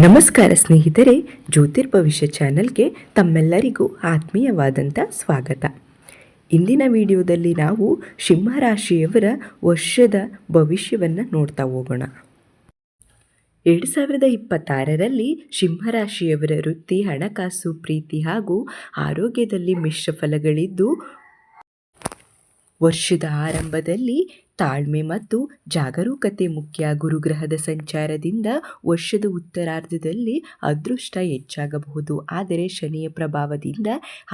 ನಮಸ್ಕಾರ ಸ್ನೇಹಿತರೆ, ಜ್ಯೋತಿರ್ಭವಿಷ್ಯ ಚಾನಲ್ಗೆ ತಮ್ಮೆಲ್ಲರಿಗೂ ಆತ್ಮೀಯವಾದಂಥ ಸ್ವಾಗತ. ಇಂದಿನ ವಿಡಿಯೋದಲ್ಲಿ ನಾವು ಸಿಂಹರಾಶಿಯವರ ವರ್ಷದ ಭವಿಷ್ಯವನ್ನು ನೋಡ್ತಾ ಹೋಗೋಣ. ಎರಡು ಸಾವಿರದ ಇಪ್ಪತ್ತಾರರಲ್ಲಿ ಸಿಂಹರಾಶಿಯವರ ವೃತ್ತಿ, ಹಣಕಾಸು, ಪ್ರೀತಿ ಹಾಗೂ ಆರೋಗ್ಯದಲ್ಲಿ ಮಿಶ್ರ ಫಲಗಳಿದ್ದು, ವರ್ಷದ ಆರಂಭದಲ್ಲಿ ತಾಳ್ಮೆ ಮತ್ತು ಜಾಗರೂಕತೆ ಮುಖ್ಯ. ಗುರುಗ್ರಹದ ಸಂಚಾರದಿಂದ ವರ್ಷದ ಉತ್ತರಾರ್ಧದಲ್ಲಿ ಅದೃಷ್ಟ ಹೆಚ್ಚಾಗಬಹುದು. ಆದರೆ ಶನಿಯ ಪ್ರಭಾವದಿಂದ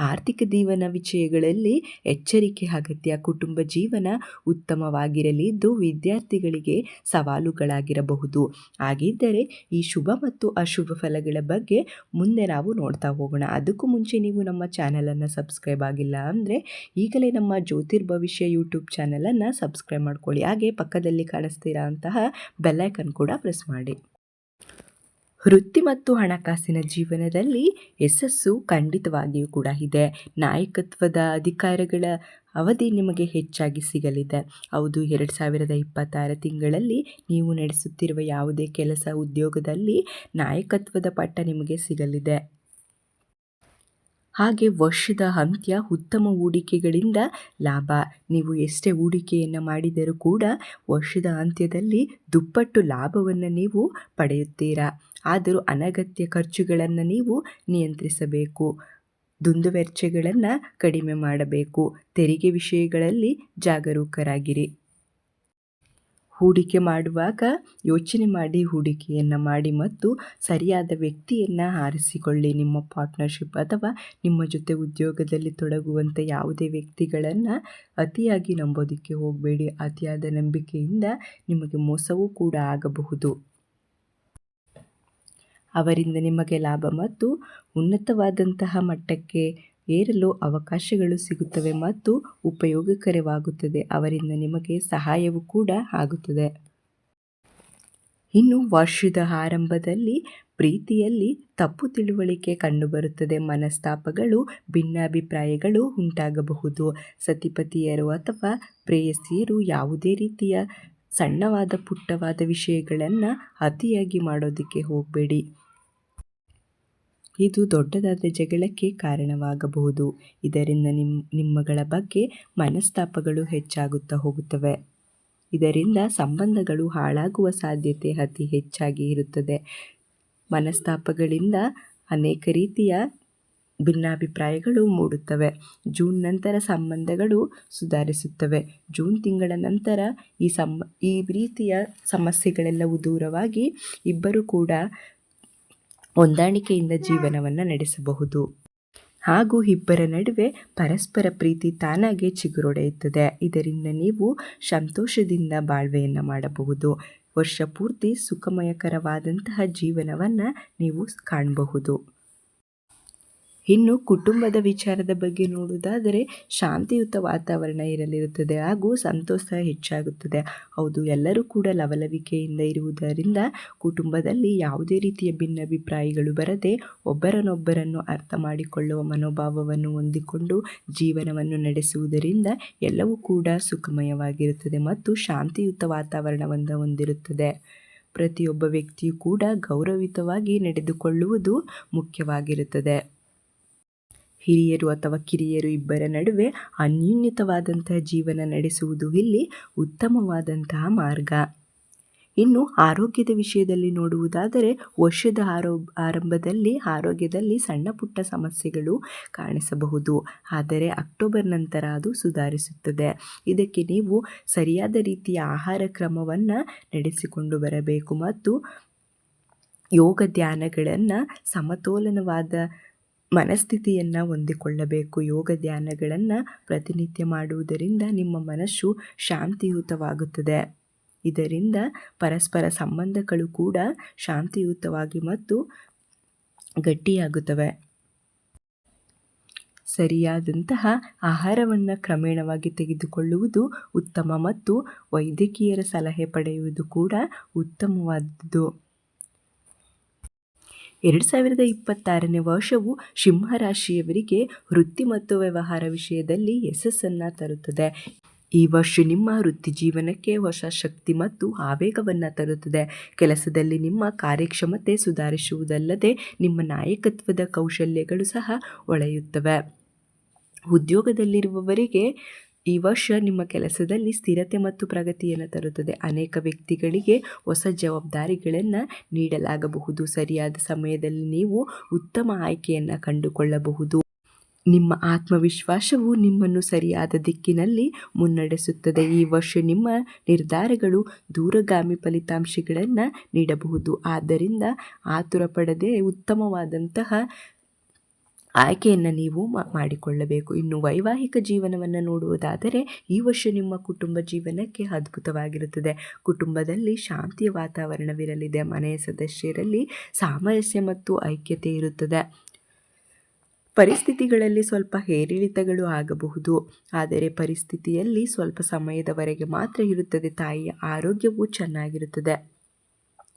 ಆರ್ಥಿಕ ಜೀವನ ವಿಷಯಗಳಲ್ಲಿ ಎಚ್ಚರಿಕೆ, ಅಗತ್ಯ, ಕುಟುಂಬ ಜೀವನ ಉತ್ತಮವಾಗಿರಲಿದ್ದು ವಿದ್ಯಾರ್ಥಿಗಳಿಗೆ ಸವಾಲುಗಳಾಗಿರಬಹುದು. ಹಾಗಿದ್ದರೆ ಈ ಶುಭ ಮತ್ತು ಅಶುಭ ಫಲಗಳ ಬಗ್ಗೆ ಮುಂದೆ ನಾವು ನೋಡ್ತಾ ಹೋಗೋಣ. ಅದಕ್ಕೂ ಮುಂಚೆ ನೀವು ನಮ್ಮ ಚಾನಲನ್ನು ಸಬ್ಸ್ಕ್ರೈಬ್ ಆಗಿಲ್ಲ ಅಂದರೆ ಈಗಲೇ ನಮ್ಮ ಜ್ಯೋತಿರ್ಭವಿಷ್ಯ ಯೂಟ್ಯೂಬ್ ಚಾನಲನ್ನು ಸಬ್ಸ್ಕ್ರೈಬ್ ಮಾಡ್ಕೊಳ್ಳಿ. ಹಾಗೆ ಪಕ್ಕದಲ್ಲಿ ಕಾಣಿಸ್ತಿರೋ ಅಂತಹ ಬೆಲ್ಲೈಕನ್ ಕೂಡ ಪ್ರೆಸ್ ಮಾಡಿ. ವೃತ್ತಿ ಮತ್ತು ಹಣಕಾಸಿನ ಜೀವನದಲ್ಲಿ ಯಶಸ್ಸು ಖಂಡಿತವಾಗಿಯೂ ಕೂಡ ಇದೆ. ನಾಯಕತ್ವದ ಅಧಿಕಾರಗಳ ಅವಧಿ ನಿಮಗೆ ಹೆಚ್ಚಾಗಿ ಸಿಗಲಿದೆ. ಹೌದು, ಎರಡು ಸಾವಿರದ ಇಪ್ಪತ್ತಾರ ತಿಂಗಳಲ್ಲಿ ನೀವು ನಡೆಸುತ್ತಿರುವ ಯಾವುದೇ ಕೆಲಸ ಉದ್ಯೋಗದಲ್ಲಿ ನಾಯಕತ್ವದ ಪಟ್ಟ ನಿಮಗೆ ಸಿಗಲಿದೆ. ಹಾಗೆ ವರ್ಷದ ಅಂತ್ಯ ಉತ್ತಮ ಹೂಡಿಕೆಗಳಿಂದ ಲಾಭ. ನೀವು ಎಷ್ಟೇ ಹೂಡಿಕೆಯನ್ನು ಮಾಡಿದರೂ ಕೂಡ ವರ್ಷದ ಅಂತ್ಯದಲ್ಲಿ ದುಪ್ಪಟ್ಟು ಲಾಭವನ್ನು ನೀವು ಪಡೆಯುತ್ತೀರಾ? ಆದರೂ ಅನಗತ್ಯ ಖರ್ಚುಗಳನ್ನು ನೀವು ನಿಯಂತ್ರಿಸಬೇಕು. ದುಂದುವೆಚ್ಚಗಳನ್ನು ಕಡಿಮೆ ಮಾಡಬೇಕು. ತೆರಿಗೆ ವಿಷಯಗಳಲ್ಲಿ ಜಾಗರೂಕರಾಗಿರಿ. ಹೂಡಿಕೆ ಮಾಡುವಾಗ ಯೋಚನೆ ಮಾಡಿ ಹೂಡಿಕೆಯನ್ನು ಮಾಡಿ ಮತ್ತು ಸರಿಯಾದ ವ್ಯಕ್ತಿಯನ್ನು ಆರಿಸಿಕೊಳ್ಳಿ. ನಿಮ್ಮ ಪಾರ್ಟ್ನರ್ಶಿಪ್ ಅಥವಾ ನಿಮ್ಮ ಜೊತೆ ಉದ್ಯೋಗದಲ್ಲಿ ತೊಡಗುವಂಥ ಯಾವುದೇ ವ್ಯಕ್ತಿಗಳನ್ನು ಅತಿಯಾಗಿ ನಂಬೋದಕ್ಕೆ ಹೋಗಬೇಡಿ. ಅತಿಯಾದ ನಂಬಿಕೆಯಿಂದ ನಿಮಗೆ ಮೋಸವೂ ಕೂಡ ಆಗಬಹುದು. ಅವರಿಂದ ನಿಮಗೆ ಲಾಭ ಮತ್ತು ಉನ್ನತವಾದಂತಹ ಮಟ್ಟಕ್ಕೆ ಏರಲು ಅವಕಾಶಗಳು ಸಿಗುತ್ತವೆ ಮತ್ತು ಉಪಯೋಗಕರವಾಗುತ್ತದೆ. ಅವರಿಂದ ನಿಮಗೆ ಸಹಾಯವೂ ಕೂಡ ಆಗುತ್ತದೆ. ಇನ್ನು ವರ್ಷದ ಆರಂಭದಲ್ಲಿ ಪ್ರೀತಿಯಲ್ಲಿ ತಪ್ಪು ತಿಳುವಳಿಕೆ ಕಂಡುಬರುತ್ತದೆ. ಮನಸ್ತಾಪಗಳು, ಭಿನ್ನಾಭಿಪ್ರಾಯಗಳು ಉಂಟಾಗಬಹುದು. ಸತಿಪತಿಯರು ಅಥವಾ ಪ್ರೇಯಸಿಯರು ಯಾವುದೇ ರೀತಿಯ ಸಣ್ಣವಾದ ಪುಟ್ಟವಾದ ವಿಷಯಗಳನ್ನು ಅತಿಯಾಗಿ ಮಾಡೋದಕ್ಕೆ ಹೋಗಬೇಡಿ. ಇದು ದೊಡ್ಡದಾದ ಜಗಳಕ್ಕೆ ಕಾರಣವಾಗಬಹುದು. ಇದರಿಂದ ನಿಮ್ಮ ನಿಮ್ಮಗಳ ಬಗ್ಗೆ ಮನಸ್ತಾಪಗಳು ಹೆಚ್ಚಾಗುತ್ತಾ ಹೋಗುತ್ತವೆ. ಇದರಿಂದ ಸಂಬಂಧಗಳು ಹಾಳಾಗುವ ಸಾಧ್ಯತೆ ಅತಿ ಹೆಚ್ಚಾಗಿ ಇರುತ್ತದೆ. ಮನಸ್ತಾಪಗಳಿಂದ ಅನೇಕ ರೀತಿಯ ಭಿನ್ನಾಭಿಪ್ರಾಯಗಳು ಮೂಡುತ್ತವೆ. ಜೂನ್ ನಂತರ ಸಂಬಂಧಗಳು ಸುಧಾರಿಸುತ್ತವೆ. ಜೂನ್ ತಿಂಗಳ ನಂತರ ಈ ಸಮ ಈ ರೀತಿಯ ಸಮಸ್ಯೆಗಳೆಲ್ಲವೂ ದೂರವಾಗಿ ಇಬ್ಬರೂ ಕೂಡ ಹೊಂದಾಣಿಕೆಯಿಂದ ಜೀವನವನ್ನು ನಡೆಸಬಹುದು. ಹಾಗೂ ಇಬ್ಬರ ನಡುವೆ ಪರಸ್ಪರ ಪ್ರೀತಿ ತಾನಾಗೆ ಚಿಗುರೊಡೆಯುತ್ತದೆ. ಇದರಿಂದ ನೀವು ಸಂತೋಷದಿಂದ ಬಾಳ್ವೆಯನ್ನು ಮಾಡಬಹುದು. ವರ್ಷ ಪೂರ್ತಿ ಸುಖಮಯಕರವಾದಂತಹ ಜೀವನವನ್ನು ನೀವು ಕಾಣಬಹುದು. ಇನ್ನು ಕುಟುಂಬದ ವಿಚಾರದ ಬಗ್ಗೆ ನೋಡುವುದಾದರೆ ಶಾಂತಿಯುತ ವಾತಾವರಣ ಇರಲಿರುತ್ತದೆ, ಹಾಗೂ ಸಂತೋಷ ಹೆಚ್ಚಾಗುತ್ತದೆ. ಹೌದು, ಎಲ್ಲರೂ ಕೂಡ ಲವಲವಿಕೆಯಿಂದ ಇರುವುದರಿಂದ ಕುಟುಂಬದಲ್ಲಿ ಯಾವುದೇ ರೀತಿಯ ಭಿನ್ನಾಭಿಪ್ರಾಯಗಳು ಬರದೆ ಒಬ್ಬರನ್ನೊಬ್ಬರನ್ನು ಅರ್ಥ ಮಾಡಿಕೊಳ್ಳುವ ಮನೋಭಾವವನ್ನು ಹೊಂದಿಕೊಂಡು ಜೀವನವನ್ನು ನಡೆಸುವುದರಿಂದ ಎಲ್ಲವೂ ಕೂಡ ಸುಖಮಯವಾಗಿರುತ್ತದೆ ಮತ್ತು ಶಾಂತಿಯುತ ವಾತಾವರಣವನ್ನು ಹೊಂದಿರುತ್ತದೆ. ಪ್ರತಿಯೊಬ್ಬ ವ್ಯಕ್ತಿಯು ಕೂಡ ಗೌರವಿತವಾಗಿ ನಡೆದುಕೊಳ್ಳುವುದು ಮುಖ್ಯವಾಗಿರುತ್ತದೆ. ಹಿರಿಯರು ಅಥವಾ ಕಿರಿಯರು ಇಬ್ಬರ ನಡುವೆ ಅನ್ಯೂನ್ಯತವಾದಂತಹ ಜೀವನ ನಡೆಸುವುದು ಇಲ್ಲಿ ಉತ್ತಮವಾದಂತಹ ಮಾರ್ಗ. ಇನ್ನು ಆರೋಗ್ಯದ ವಿಷಯದಲ್ಲಿ ನೋಡುವುದಾದರೆ ವರ್ಷದ ಆರೋ, ಆರಂಭದಲ್ಲಿ ಆರೋಗ್ಯದಲ್ಲಿ ಸಣ್ಣ ಪುಟ್ಟ ಸಮಸ್ಯೆಗಳು ಕಾಣಿಸಬಹುದು. ಆದರೆ ಅಕ್ಟೋಬರ್ ನಂತರ ಅದು ಸುಧಾರಿಸುತ್ತದೆ. ಇದಕ್ಕೆ ನೀವು ಸರಿಯಾದ ರೀತಿಯ ಆಹಾರ ಕ್ರಮವನ್ನು ನಡೆಸಿಕೊಂಡು ಬರಬೇಕು ಮತ್ತು ಯೋಗ ಧ್ಯಾನಗಳನ್ನು ಸಮತೋಲನವಾದ ಮನಸ್ಥಿತಿಯನ್ನು ಹೊಂದಿಕೊಳ್ಳಬೇಕು. ಯೋಗ ಧ್ಯಾನಗಳನ್ನು ಪ್ರತಿನಿತ್ಯ ಮಾಡುವುದರಿಂದ ನಿಮ್ಮ ಮನಸ್ಸು ಶಾಂತಿಯುತವಾಗುತ್ತದೆ. ಇದರಿಂದ ಪರಸ್ಪರ ಸಂಬಂಧಗಳು ಕೂಡ ಶಾಂತಿಯುತವಾಗಿ ಮತ್ತು ಗಟ್ಟಿಯಾಗುತ್ತವೆ. ಸರಿಯಾದಂತಹ ಆಹಾರವನ್ನು ಕ್ರಮೇಣವಾಗಿ ತೆಗೆದುಕೊಳ್ಳುವುದು ಉತ್ತಮ ಮತ್ತು ವೈದ್ಯಕೀಯರ ಸಲಹೆ ಪಡೆಯುವುದು ಕೂಡ ಉತ್ತಮವಾದದ್ದು. ಎರಡು ಸಾವಿರದ ಇಪ್ಪತ್ತಾರನೇ ವರ್ಷವು ಸಿಂಹರಾಶಿಯವರಿಗೆ ವೃತ್ತಿ ಮತ್ತು ವ್ಯವಹಾರ ವಿಷಯದಲ್ಲಿ ಯಶಸ್ಸನ್ನು ತರುತ್ತದೆ. ಈ ವರ್ಷ ನಿಮ್ಮ ವೃತ್ತಿ ಜೀವನಕ್ಕೆ ಹೊಸ ಶಕ್ತಿ ಮತ್ತು ಆವೇಗವನ್ನು ತರುತ್ತದೆ. ಕೆಲಸದಲ್ಲಿ ನಿಮ್ಮ ಕಾರ್ಯಕ್ಷಮತೆ ಸುಧಾರಿಸುವುದಲ್ಲದೆ ನಿಮ್ಮ ನಾಯಕತ್ವದ ಕೌಶಲ್ಯಗಳು ಸಹ ಒಳೆಯುತ್ತವೆ. ಉದ್ಯೋಗದಲ್ಲಿರುವವರಿಗೆ ಈ ವರ್ಷ ನಿಮ್ಮ ಕೆಲಸದಲ್ಲಿ ಸ್ಥಿರತೆ ಮತ್ತು ಪ್ರಗತಿಯನ್ನು ತರುತ್ತದೆ. ಅನೇಕ ವ್ಯಕ್ತಿಗಳಿಗೆ ಹೊಸ ಜವಾಬ್ದಾರಿಗಳನ್ನು ನೀಡಲಾಗಬಹುದು. ಸರಿಯಾದ ಸಮಯದಲ್ಲಿ ನೀವು ಉತ್ತಮ ಆಯ್ಕೆಯನ್ನು ಕಂಡುಕೊಳ್ಳಬಹುದು. ನಿಮ್ಮ ಆತ್ಮವಿಶ್ವಾಸವು ನಿಮ್ಮನ್ನು ಸರಿಯಾದ ದಿಕ್ಕಿನಲ್ಲಿ ಮುನ್ನಡೆಸುತ್ತದೆ. ಈ ವರ್ಷ ನಿಮ್ಮ ನಿರ್ಧಾರಗಳು ದೂರಗಾಮಿ ಫಲಿತಾಂಶಗಳನ್ನು ನೀಡಬಹುದು. ಆದ್ದರಿಂದ ಆತುರ ಪಡದೆ ಉತ್ತಮವಾದಂತಹ ಆಯ್ಕೆಯನ್ನು ನೀವು ಮಾಡಿಕೊಳ್ಳಬೇಕು. ಇನ್ನು ವೈವಾಹಿಕ ಜೀವನವನ್ನು ನೋಡುವುದಾದರೆ ಈ ವರ್ಷ ನಿಮ್ಮ ಕುಟುಂಬ ಜೀವನಕ್ಕೆ ಅದ್ಭುತವಾಗಿರುತ್ತದೆ. ಕುಟುಂಬದಲ್ಲಿ ಶಾಂತಿಯ ವಾತಾವರಣವಿರಲಿದೆ. ಮನೆಯ ಸದಸ್ಯರಲ್ಲಿ ಸಾಮರಸ್ಯ ಮತ್ತು ಐಕ್ಯತೆ ಇರುತ್ತದೆ. ಪರಿಸ್ಥಿತಿಗಳಲ್ಲಿ ಸ್ವಲ್ಪ ಏರಿಳಿತಗಳು ಆಗಬಹುದು. ಆದರೆ ಪರಿಸ್ಥಿತಿಯಲ್ಲಿ ಸ್ವಲ್ಪ ಸಮಯದವರೆಗೆ ಮಾತ್ರ ಇರುತ್ತದೆ. ತಾಯಿಯ ಆರೋಗ್ಯವು ಚೆನ್ನಾಗಿರುತ್ತದೆ.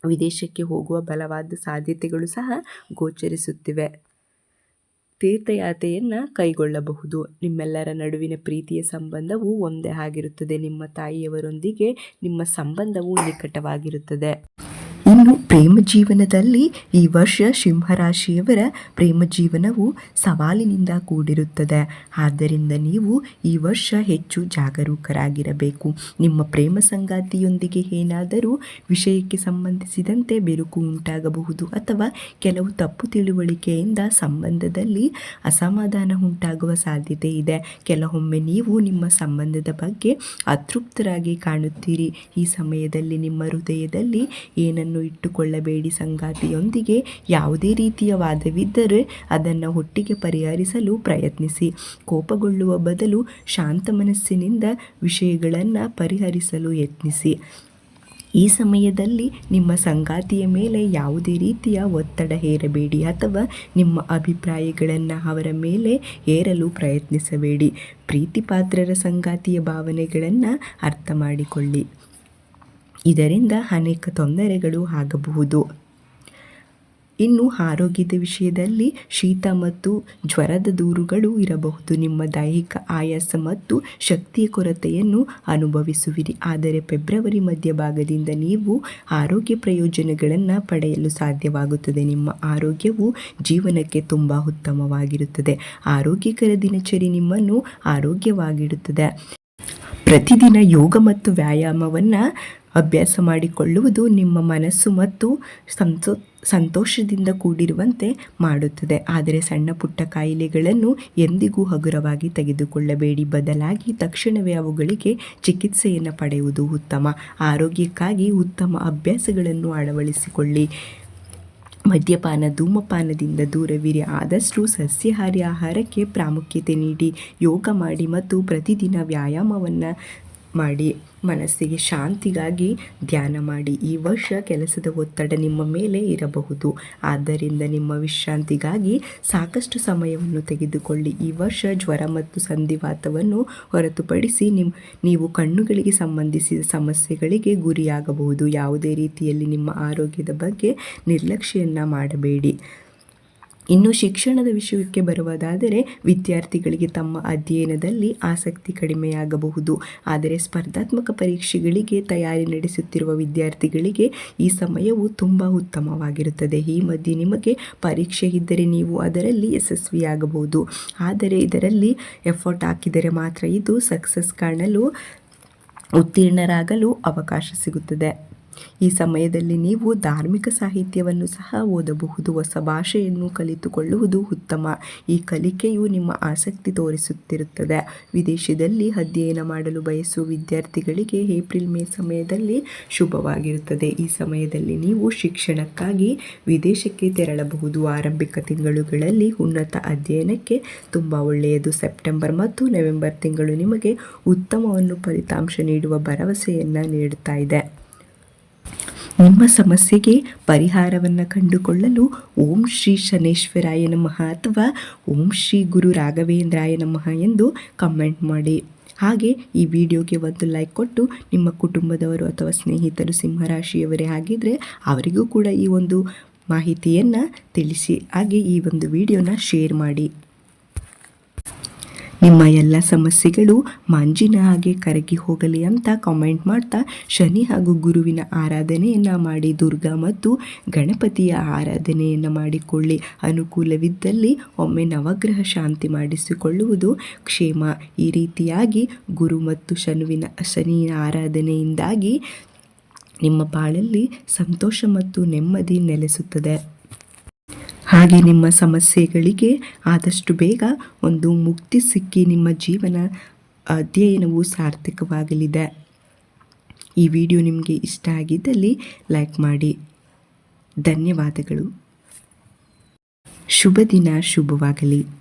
ವಿದೇಶಕ್ಕೆ ಹೋಗುವ ಬಲವಾದ ಸಾಧ್ಯತೆಗಳು ಸಹ ಗೋಚರಿಸುತ್ತಿವೆ. ತೀರ್ಥಯಾತ್ರೆಯನ್ನು ಕೈಗೊಳ್ಳಬಹುದು. ನಿಮ್ಮೆಲ್ಲರ ನಡುವಿನ ಪ್ರೀತಿಯ ಸಂಬಂಧವು ಒಂದೇ ಆಗಿರುತ್ತದೆ. ನಿಮ್ಮ ತಾಯಿಯವರೊಂದಿಗೆ ನಿಮ್ಮ ಸಂಬಂಧವು ನಿಕಟವಾಗಿರುತ್ತದೆ. ಪ್ರೇಮ ಜೀವನದಲ್ಲಿ ಈ ವರ್ಷ ಸಿಂಹರಾಶಿಯವರ ಪ್ರೇಮ ಜೀವನವು ಸವಾಲಿನಿಂದ ಕೂಡಿರುತ್ತದೆ. ಆದ್ದರಿಂದ ನೀವು ಈ ವರ್ಷ ಹೆಚ್ಚು ಜಾಗರೂಕರಾಗಿರಬೇಕು. ನಿಮ್ಮ ಪ್ರೇಮ ಸಂಗಾತಿಯೊಂದಿಗೆ ಏನಾದರೂ ವಿಷಯಕ್ಕೆ ಸಂಬಂಧಿಸಿದಂತೆ ಬಿರುಕು ಉಂಟಾಗಬಹುದು ಅಥವಾ ಕೆಲವು ತಪ್ಪು ತಿಳುವಳಿಕೆಯಿಂದ ಸಂಬಂಧದಲ್ಲಿ ಅಸಮಾಧಾನ ಉಂಟಾಗುವ ಸಾಧ್ಯತೆ ಇದೆ. ಕೆಲವೊಮ್ಮೆ ನೀವು ನಿಮ್ಮ ಸಂಬಂಧದ ಬಗ್ಗೆ ಅತೃಪ್ತರಾಗಿ ಕಾಣುತ್ತೀರಿ. ಈ ಸಮಯದಲ್ಲಿ ನಿಮ್ಮ ಹೃದಯದಲ್ಲಿ ಏನನ್ನು ಇಟ್ಟುಕೊಳ್ಳಬೇಡಿ ಸಂಗಾತಿಯೊಂದಿಗೆ. ಯಾವುದೇ ರೀತಿಯ ವಾದವಿದ್ದರೆ ಅದನ್ನು ಒಟ್ಟಿಗೆ ಪರಿಹರಿಸಲು ಪ್ರಯತ್ನಿಸಿ. ಕೋಪಗೊಳ್ಳುವ ಬದಲು ಶಾಂತ ಮನಸ್ಸಿನಿಂದ ವಿಷಯಗಳನ್ನು ಪರಿಹರಿಸಲು ಯತ್ನಿಸಿ. ಈ ಸಮಯದಲ್ಲಿ ನಿಮ್ಮ ಸಂಗಾತಿಯ ಮೇಲೆ ಯಾವುದೇ ರೀತಿಯ ಒತ್ತಡ ಹೇರಬೇಡಿ ಅಥವಾ ನಿಮ್ಮ ಅಭಿಪ್ರಾಯಗಳನ್ನು ಅವರ ಮೇಲೆ ಏರಲು ಪ್ರಯತ್ನಿಸಬೇಡಿ. ಪ್ರೀತಿಪಾತ್ರರ ಸಂಗಾತಿಯ ಭಾವನೆಗಳನ್ನು ಅರ್ಥ ಮಾಡಿಕೊಳ್ಳಿ ಇದರಿಂದ ಅನೇಕ ತೊಂದರೆಗಳು ಆಗಬಹುದು. ಇನ್ನು ಆರೋಗ್ಯದ ವಿಷಯದಲ್ಲಿ ಶೀತ ಮತ್ತು ಜ್ವರದ ದೂರುಗಳು ಇರಬಹುದು. ನಿಮ್ಮ ದೈಹಿಕ ಆಯಾಸ ಮತ್ತು ಶಕ್ತಿಯ ಕೊರತೆಯನ್ನು ಅನುಭವಿಸುವಿರಿ. ಆದರೆ ಫೆಬ್ರವರಿ ಮಧ್ಯಭಾಗದಿಂದ ನೀವು ಆರೋಗ್ಯ ಪ್ರಯೋಜನಗಳನ್ನು ಪಡೆಯಲು ಸಾಧ್ಯವಾಗುತ್ತದೆ. ನಿಮ್ಮ ಆರೋಗ್ಯವು ಜೀವನಕ್ಕೆ ತುಂಬ ಉತ್ತಮವಾಗಿರುತ್ತದೆ. ಆರೋಗ್ಯಕರ ದಿನಚರಿ ನಿಮ್ಮನ್ನು ಆರೋಗ್ಯವಾಗಿಡುತ್ತದೆ. ಪ್ರತಿದಿನ ಯೋಗ ಮತ್ತು ವ್ಯಾಯಾಮವನ್ನು ಅಭ್ಯಾಸ ಮಾಡಿಕೊಳ್ಳುವುದು ನಿಮ್ಮ ಮನಸ್ಸು ಮತ್ತು ಸಂತೋ, ಸಂತೋಷದಿಂದ ಕೂಡಿರುವಂತೆ ಮಾಡುತ್ತದೆ. ಆದರೆ ಸಣ್ಣ ಪುಟ್ಟ ಕಾಯಿಲೆಗಳನ್ನು ಎಂದಿಗೂ ಹಗುರವಾಗಿ ತೆಗೆದುಕೊಳ್ಳಬೇಡಿ. ಬದಲಾಗಿ ತಕ್ಷಣವೇ ಅವುಗಳಿಗೆ ಚಿಕಿತ್ಸೆಯನ್ನು ಪಡೆಯುವುದು ಉತ್ತಮ. ಆರೋಗ್ಯಕ್ಕಾಗಿ ಉತ್ತಮ ಅಭ್ಯಾಸಗಳನ್ನು ಅಳವಡಿಸಿಕೊಳ್ಳಿ. ಮದ್ಯಪಾನ, ಧೂಮಪಾನದಿಂದ ದೂರವಿರಿ. ಆದಷ್ಟು ಸಸ್ಯಾಹಾರಿ ಆಹಾರಕ್ಕೆ ಪ್ರಾಮುಖ್ಯತೆ ನೀಡಿ. ಯೋಗ ಮಾಡಿ ಮತ್ತು ಪ್ರತಿದಿನ ವ್ಯಾಯಾಮವನ್ನು ಮಾಡಿ, ಮನಸ್ಸಿಗೆ ಶಾಂತಿಗಾಗಿ ಧ್ಯಾನ ಮಾಡಿ. ಈ ವರ್ಷ ಕೆಲಸದ ಒತ್ತಡ ನಿಮ್ಮ ಮೇಲೆ ಇರಬಹುದು. ಆದ್ದರಿಂದ ನಿಮ್ಮ ವಿಶ್ರಾಂತಿಗಾಗಿ ಸಾಕಷ್ಟು ಸಮಯವನ್ನು ತೆಗೆದುಕೊಳ್ಳಿ. ಈ ವರ್ಷ ಜ್ವರ ಮತ್ತು ಸಂಧಿವಾತವನ್ನು ಹೊರತುಪಡಿಸಿ ನಿಮ್ಮ ನೀವು ಕಣ್ಣುಗಳಿಗೆ ಸಂಬಂಧಿಸಿದ ಸಮಸ್ಯೆಗಳಿಗೆ ಗುರಿಯಾಗಬಹುದು. ಯಾವುದೇ ರೀತಿಯಲ್ಲಿ ನಿಮ್ಮ ಆರೋಗ್ಯದ ಬಗ್ಗೆ ನಿರ್ಲಕ್ಷ್ಯವನ್ನು ಮಾಡಬೇಡಿ. ಇನ್ನು ಶಿಕ್ಷಣದ ವಿಷಯಕ್ಕೆ ಬರುವುದಾದರೆ ವಿದ್ಯಾರ್ಥಿಗಳಿಗೆ ತಮ್ಮ ಅಧ್ಯಯನದಲ್ಲಿ ಆಸಕ್ತಿ ಕಡಿಮೆಯಾಗಬಹುದು. ಆದರೆ ಸ್ಪರ್ಧಾತ್ಮಕ ಪರೀಕ್ಷೆಗಳಿಗೆ ತಯಾರಿ ನಡೆಸುತ್ತಿರುವ ವಿದ್ಯಾರ್ಥಿಗಳಿಗೆ ಈ ಸಮಯವು ತುಂಬ ಉತ್ತಮವಾಗಿರುತ್ತದೆ. ಈ ಮಧ್ಯೆ ನಿಮಗೆ ಪರೀಕ್ಷೆ ಇದ್ದರೆ ನೀವು ಅದರಲ್ಲಿ ಯಶಸ್ವಿಯಾಗಬಹುದು. ಆದರೆ ಇದರಲ್ಲಿ ಎಫರ್ಟ್ ಹಾಕಿದರೆ ಮಾತ್ರ ಇದು ಸಕ್ಸಸ್ ಕಾಣಲು ಉತ್ತೀರ್ಣರಾಗಲು ಅವಕಾಶ ಸಿಗುತ್ತದೆ. ಈ ಸಮಯದಲ್ಲಿ ನೀವು ಧಾರ್ಮಿಕ ಸಾಹಿತ್ಯವನ್ನು ಸಹ ಓದಬಹುದು. ಹೊಸ ಭಾಷೆಯನ್ನು ಕಲಿತುಕೊಳ್ಳುವುದು ಉತ್ತಮ. ಈ ಕಲಿಕೆಯು ನಿಮ್ಮ ಆಸಕ್ತಿ ತೋರಿಸುತ್ತಿರುತ್ತದೆ. ವಿದೇಶದಲ್ಲಿ ಅಧ್ಯಯನ ಮಾಡಲು ಬಯಸುವ ವಿದ್ಯಾರ್ಥಿಗಳಿಗೆ ಏಪ್ರಿಲ್, ಮೇ ಸಮಯದಲ್ಲಿ ಶುಭವಾಗಿರುತ್ತದೆ. ಈ ಸಮಯದಲ್ಲಿ ನೀವು ಶಿಕ್ಷಣಕ್ಕಾಗಿ ವಿದೇಶಕ್ಕೆ ತೆರಳಬಹುದು. ಆರಂಭಿಕ ತಿಂಗಳುಗಳಲ್ಲಿ ಉನ್ನತ ಅಧ್ಯಯನಕ್ಕೆ ತುಂಬ ಒಳ್ಳೆಯದು. ಸೆಪ್ಟೆಂಬರ್ ಮತ್ತು ನವೆಂಬರ್ ತಿಂಗಳು ನಿಮಗೆ ಉತ್ತಮವನ್ನು ಫಲಿತಾಂಶ ನೀಡುವ ಭರವಸೆಯನ್ನು ನೀಡುತ್ತಾ ಇದೆ. ನಿಮ್ಮ ಸಮಸ್ಯೆಗೆ ಪರಿಹಾರವನ್ನು ಕಂಡುಕೊಳ್ಳಲು ಓಂ ಶ್ರೀ ಶನೇಶ್ವರಾಯ ನಮಃ ಅಥವಾ ಓಂ ಶ್ರೀ ಗುರು ರಾಘವೇಂದ್ರಾಯ ನಮಃ ಎಂದು ಕಮೆಂಟ್ ಮಾಡಿ. ಹಾಗೆ ಈ ವಿಡಿಯೋಗೆ ಒಂದು ಲೈಕ್ ಕೊಟ್ಟು ನಿಮ್ಮ ಕುಟುಂಬದವರು ಅಥವಾ ಸ್ನೇಹಿತರು ಸಿಂಹರಾಶಿಯವರೇ ಆಗಿದ್ದರೆ ಅವರಿಗೂ ಕೂಡ ಈ ಒಂದು ಮಾಹಿತಿಯನ್ನು ತಿಳಿಸಿ, ಹಾಗೆ ಈ ಒಂದು ವಿಡಿಯೋನ ಶೇರ್ ಮಾಡಿ. ನಿಮ್ಮ ಎಲ್ಲ ಸಮಸ್ಯೆಗಳು ಮಂಜಿನ ಹಾಗೆ ಕರಗಿ ಹೋಗಲಿ ಅಂತ ಕಾಮೆಂಟ್ ಮಾಡ್ತಾ ಶನಿ ಹಾಗೂ ಗುರುವಿನ ಆರಾಧನೆಯನ್ನು ಮಾಡಿ ದುರ್ಗಾ ಮತ್ತು ಗಣಪತಿಯ ಆರಾಧನೆಯನ್ನು ಮಾಡಿಕೊಳ್ಳಿ. ಅನುಕೂಲವಿದ್ದಲ್ಲಿ ಒಮ್ಮೆ ನವಗ್ರಹ ಶಾಂತಿ ಮಾಡಿಸಿಕೊಳ್ಳುವುದು ಕ್ಷೇಮ. ಈ ರೀತಿಯಾಗಿ ಗುರು ಮತ್ತು ಶನುವಿನ ಶನಿಯ ಆರಾಧನೆಯಿಂದಾಗಿ ನಿಮ್ಮ ಬಾಳಲ್ಲಿ ಸಂತೋಷ ಮತ್ತು ನೆಮ್ಮದಿ ನೆಲೆಸುತ್ತದೆ. ಹಾಗೆ ನಿಮ್ಮ ಸಮಸ್ಯೆಗಳಿಗೆ ಆದಷ್ಟು ಬೇಗ ಒಂದು ಮುಕ್ತಿ ಸಿಕ್ಕಿ ನಿಮ್ಮ ಜೀವನ ಅಧ್ಯಯನವು ಸಾರ್ಥಕವಾಗಲಿದೆ. ಈ ವಿಡಿಯೋ ನಿಮಗೆ ಇಷ್ಟ ಆಗಿದ್ದಲ್ಲಿ ಲೈಕ್ ಮಾಡಿ. ಧನ್ಯವಾದಗಳು. ಶುಭ ದಿನ, ಶುಭವಾಗಲಿ.